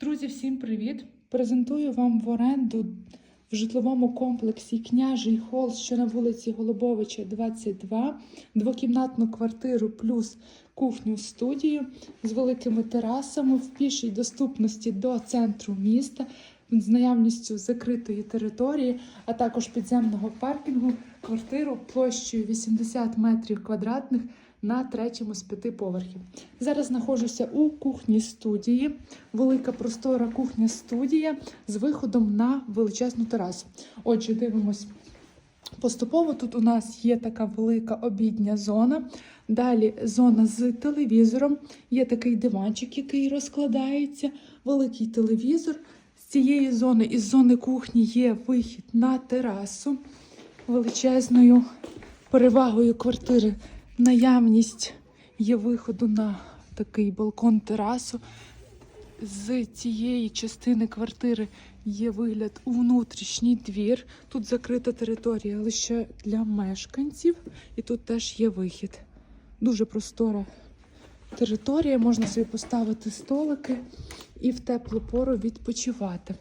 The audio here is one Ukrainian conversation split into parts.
Друзі, всім привіт! Презентую вам в оренду в житловому комплексі Княжий Хол, що на вулиці Голубовича, 22, двокімнатну квартиру плюс кухню студію з великими терасами в пішій доступності до центру міста. З наявністю закритої території, а також підземного паркінгу, квартиру площею 80 метрів квадратних на третьому з п'яти поверхів. Зараз знаходжуся у кухні студії, велика простора кухня студія з виходом на величезну терасу. Отже, дивимось поступово. Тут у нас є така велика обідня зона. Далі зона з телевізором. Є такий диванчик, який розкладається, великий телевізор. Цієї зони, із зони кухні, є вихід на терасу величезною перевагою квартири. Наявність є виходу на такий балкон терасу. З цієї частини квартири є вигляд у внутрішній двір. Тут закрита територія лише для мешканців, і тут теж є вихід. Дуже простора територія, можна собі поставити столики і в теплу пору відпочивати.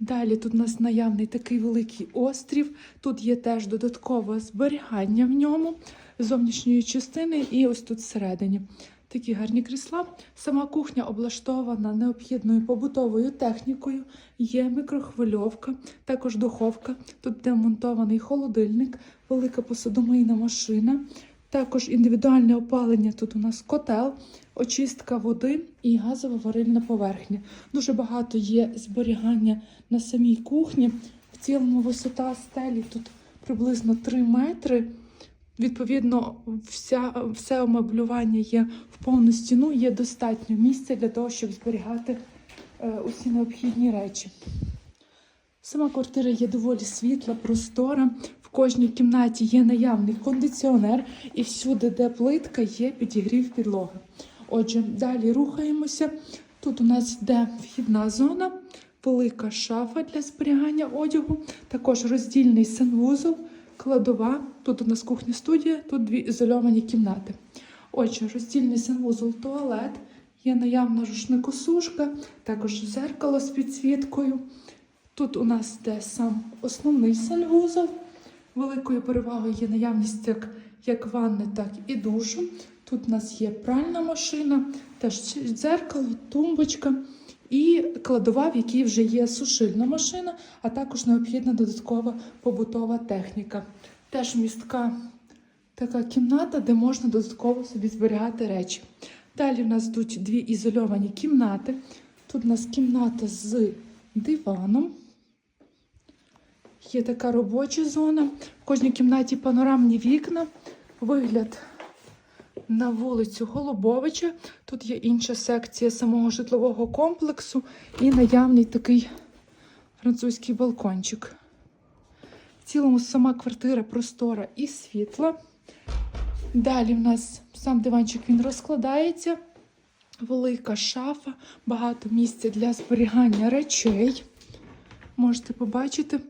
Далі тут у нас наявний такий великий острів. Тут є теж додаткове зберігання в ньому зовнішньої частини і ось тут всередині. Такі гарні крісла. Сама кухня облаштована необхідною побутовою технікою. Є мікрохвильовка, також духовка. Тут демонтований холодильник, велика посудомийна машина. Також індивідуальне опалення. Тут у нас котел, очистка води і газова варильна поверхня. Дуже багато є зберігання на самій кухні. В цілому висота стелі тут приблизно 3 метри. Відповідно, вся, все омеблювання є в повну стіну, є достатньо місця для того, щоб зберігати е, усі необхідні речі. Сама квартира є доволі світла, простора. Кожній кімнаті є наявний кондиціонер, і всюди, де плитка, є підігрів підлоги. Отже, далі рухаємося. Тут у нас йде вхідна зона, велика шафа для зберігання одягу, також роздільний санвузол, кладова. Тут у нас кухня студія, тут дві ізольовані кімнати. Отже, роздільний санвузол, туалет, є наявна рушникосушка, також зеркало з підсвіткою. Тут у нас йде сам основний санвузол. Великою перевагою є наявність як, як ванни, так і душу. Тут у нас є пральна машина, теж дзеркало, тумбочка і кладова, в якій вже є сушильна машина, а також необхідна додаткова побутова техніка. Теж містка така кімната, де можна додатково собі зберігати речі. Далі в нас йдуть дві ізольовані кімнати. Тут у нас кімната з диваном. Є така робоча зона. В кожній кімнаті панорамні вікна, вигляд на вулицю Голубовича. Тут є інша секція самого житлового комплексу і наявний такий французький балкончик. В цілому сама квартира простора і світла. Далі в нас сам диванчик він розкладається. Велика шафа, багато місця для зберігання речей. Можете побачити,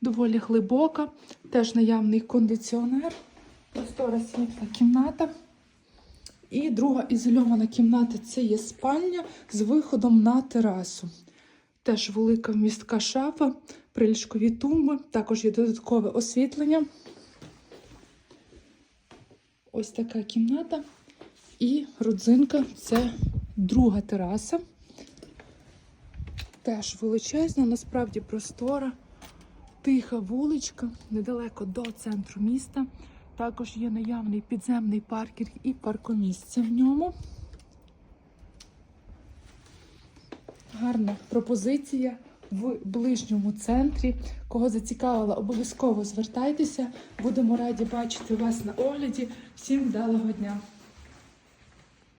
доволі глибока, теж наявний кондиціонер, простора світла кімната. І друга ізольована кімната це є спальня з виходом на терасу. Теж велика вмістка шафа, приліжкові тумби, також є додаткове освітлення. Ось така кімната. І родзинка це друга тераса. Теж величезна, насправді простора, тиха вуличка, недалеко до центру міста. Також є наявний підземний паркінг і паркомісце в ньому. Гарна пропозиція в ближньому центрі. Кого зацікавила, обов'язково звертайтеся. Будемо раді бачити вас на огляді. Всім вдалого дня!